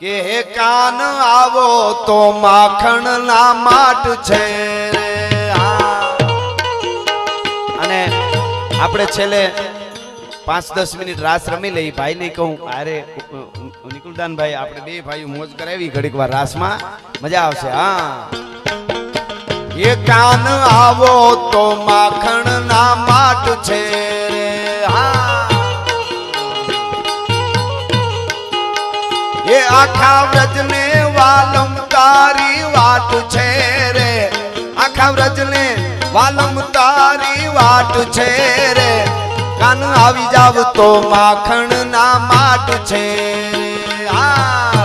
કે હે કાન આવો તો માખણ ના માટ છે અને આપણે છેલ્લે પાંચ દસ મિનિટ રાસ રમી લઈ ભાઈ ને કહું, અરે નિકુલદાનભાઈ, આપણે બે ભાઈ મોજ કરાવી ઘડીક વાર રાસમાં. મજા આવશે. હા. એ કાન આવો તો માખણ ના માટ છે એ આખા વ્રજને વાલમ તારી વાટ છે રે. આખા વ્રજને વાલમ તારી વાટ છે રે. કાન આવી જાવ તો માખણ ના માટ છે. રે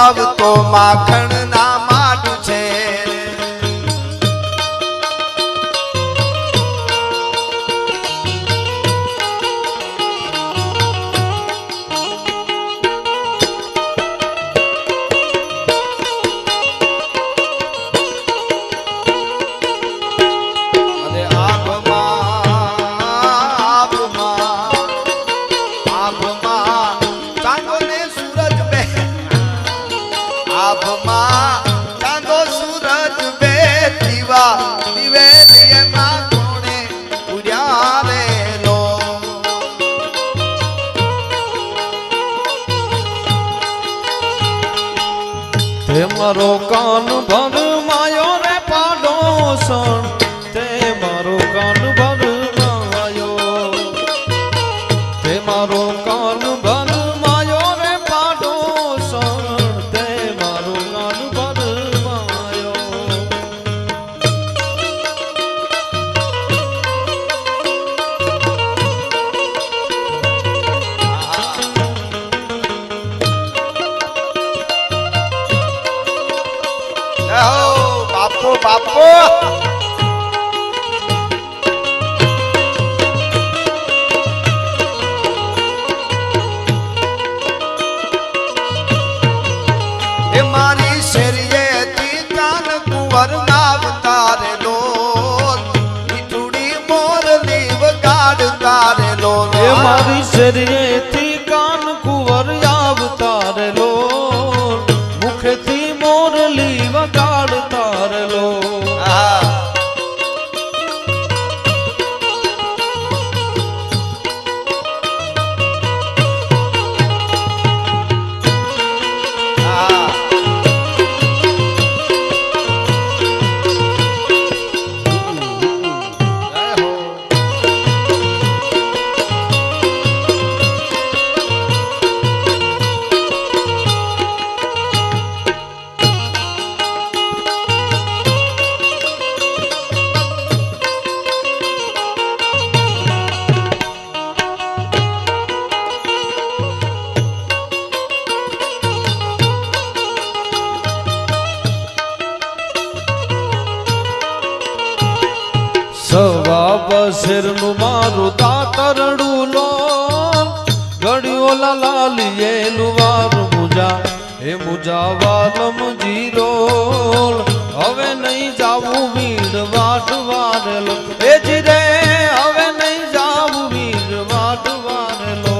આવી જાવ તો માખણ મારો કાન ભર માયો રે પાડો સણ એ મુજા વાલમ જીરો હવે નહીં જાવું વીડ વાટ વારેલો એ જીરે હવે નહીં જાવું વીડ વાટ વારેલો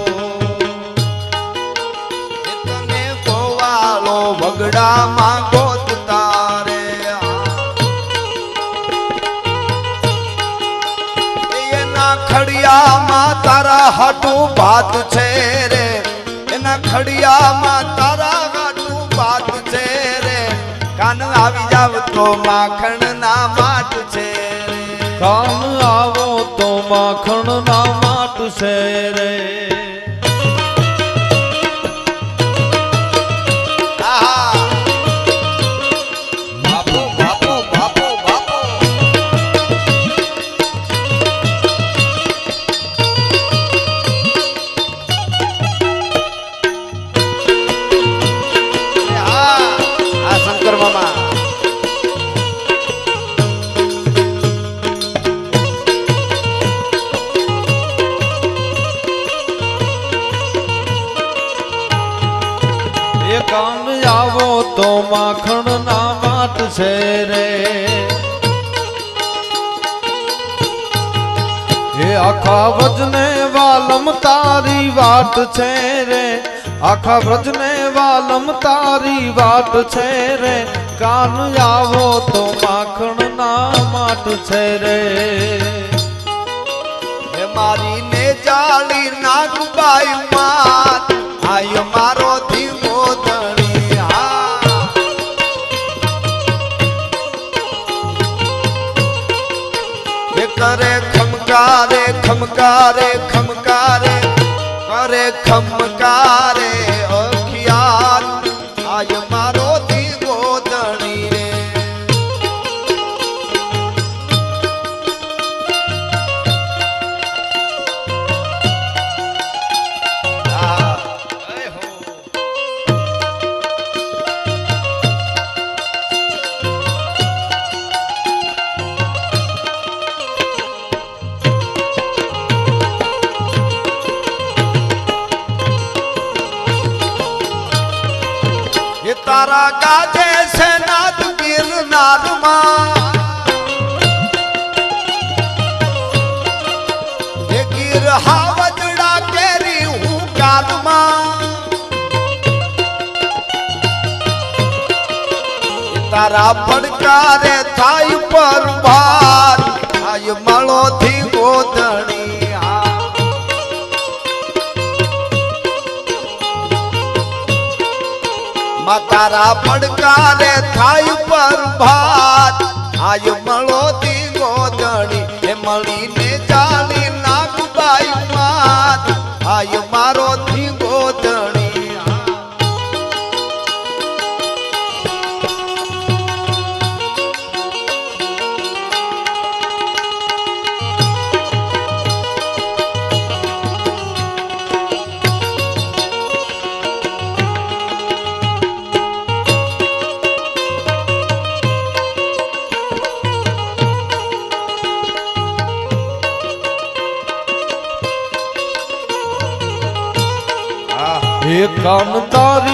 તને કોવાલો વગડામાં ગોત તારે. એના ખડિયામાં તારા હાટું ભાત છે રે. એના ખડિયામાં જાવ તો માખણ ના માટ છે કામ આવો તો માખણ ના માટ છે રે. આખા વ્રજને વાલમ તારી વાટ છે રે. આખા વ્રજને વાલમ તારી વાટ છે રે. કાન આવો તો માખણ ના માટ છે રે. મારીને જાળી ને બાઈ માત આયો મારો ખમકારે ખમકારે ખમકારે કરે ખમકારે. તારા પડકારે થાય પર ભાર આય મળો થી ગોધણી માં તારા પડકારે થાય પર ભાત આય મળો તી ગોધણી એ મળીને ચાલી કામ તારી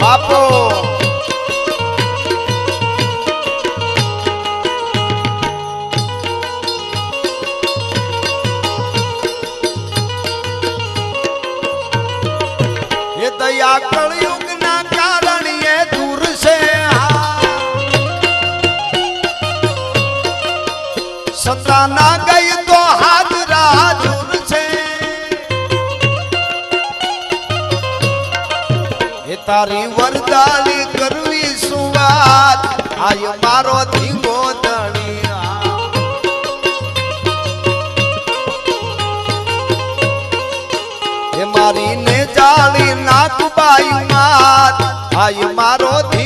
બાપો આય મારો ધીંગો ધણિયા. એ મારી ને જાળી નાખ ભાઈ માત ભાઈ મારો ધીંગો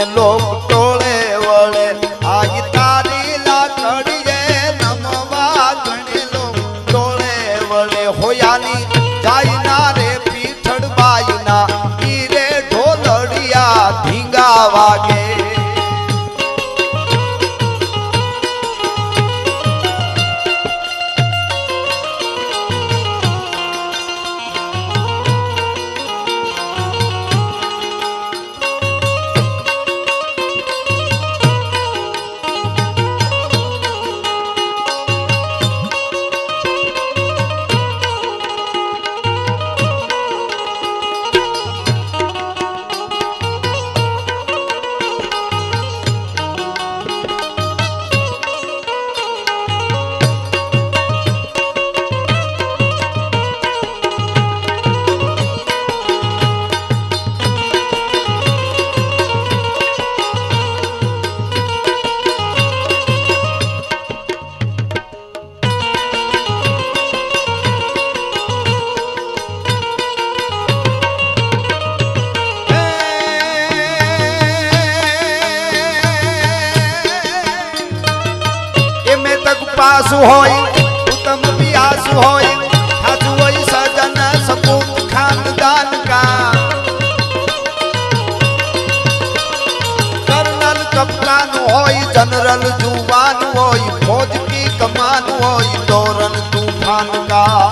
રણે ઠાસું હોય, ઉત્તમ પિયાસું હોય ઠાસું હોય સજન સપૂત ખાનદાન કા. કર્નલ કપલાનું હોય, જનરલ જુવાન હોય, ફોજ કી કમાન હોય, તોરણ તુફાન કા.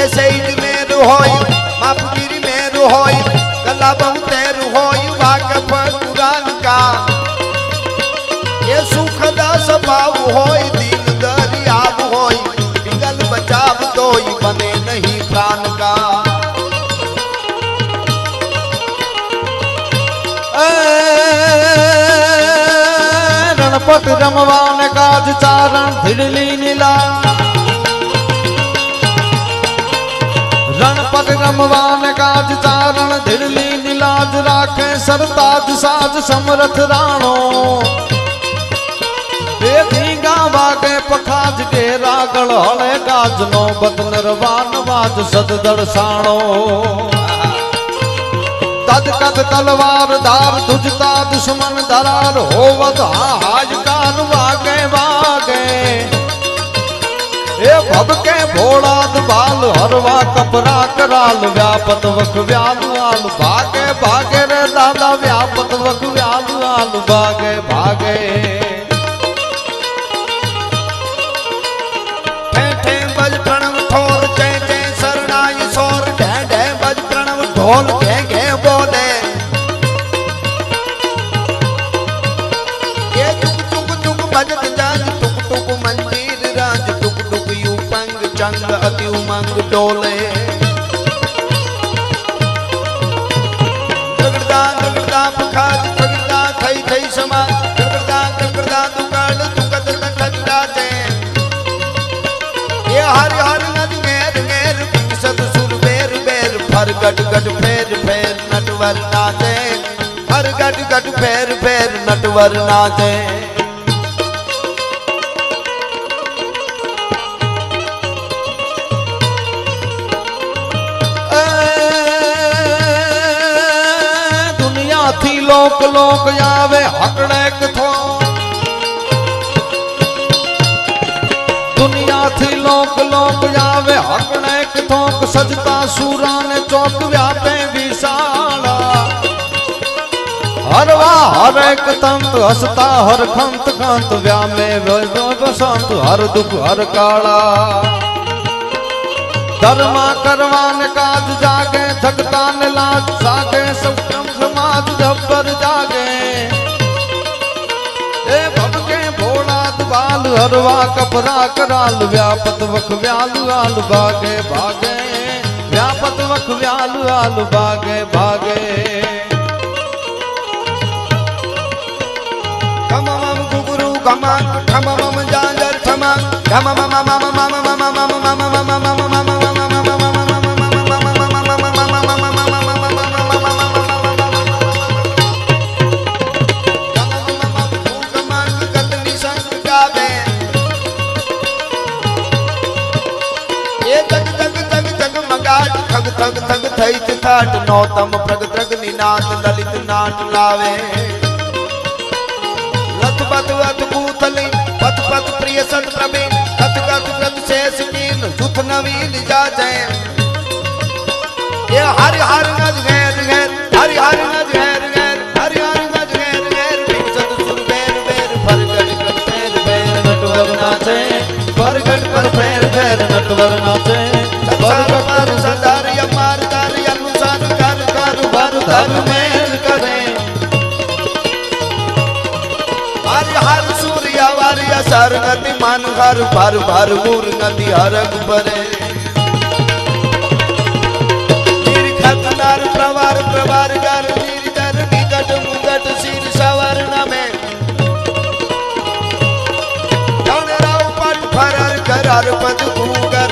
એ સૈદ મેર હોય ચારણ નિલાજ રાખે સરતાજ સાજ સમરથ રાણો તેથી ગાવા કે પખાજ કે રાગળ હળે ગાજનો બદનર વાન વાજ સદદળ સાણો તદ કદ તલવાર ધાર ધુજતા દુશ્મન ધરાર હોવત હાજકાર વાગે વાગે એ ભબકે ભોળાદ બાલ, હરવા કપરા કરાલ, વ્યાપત વખ વ્યાલ ભાગે ભાગે રે દાદા, વ્યાપત વખ વ્યાલ. ભાગે ભાગે. ફર ગટ ગટ ફેર ફેર નટવર નાચે ફર ગટ ગટ ફેર ફેર નટવર નાચે દુનિયાથી લોક લોક આવે હકડે કથો દુનિયાથી લોક લોક આવે હકડે કથોક સજતા સુરાને ચોક વ્યાપે વિશાળા. હરવા હરેક તંત હસતા હર ખંત કાંત વ્યામે વસંત, હર દુઃખ હર કાળા. ધર્મા કરવાને કાજ જાગે થકતા ને લાજ સાગે સૌક્રમ સમાજ જબ્બર જાગે. એ ભબકે ભોળા બાલ, હરવા કપરા કરાલ, વ્યાપત વખ વ્યાલ આલ ભાગે ભાગે. પતવખ વ્યાલ વ્યાલ ભાગે ભાગે. કમમમ ગુગુરુ કમાક ઠમમમ જાંજર ઠમાક ઠમમમ મમ મમ મમ મમ મમ થગ થગ થઈ ત થાટ, નોતમ પ્રગ ત્રગ નિનાદ લલિત નાટ લાવે. લથ પત વત ભૂતલી પત પત પ્રિય સત પ્રભે કત કત પ્રત શેષ કીન જુથ નવીન જાજે. એ હર હર નજ હર ભાર ભાર મૂર નદી હરગ ભરે પ્રવાર પ્રવાર ગાર નિર્જર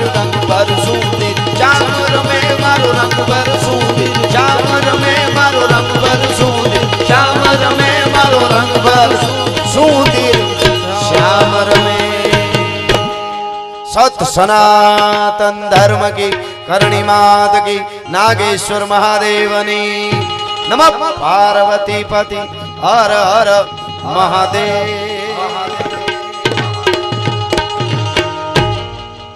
રંગ પર સુંદર ચામર મે મારો રંગ પર સુંદર ચામર મે મારો રંગ પર સુંદર ચામર સત સનાતન ધર્મ કી કરણી માત કી નાગેશ્વર મહાદેવની નમ પાર્વતી પતિ હર હર મહાદેવ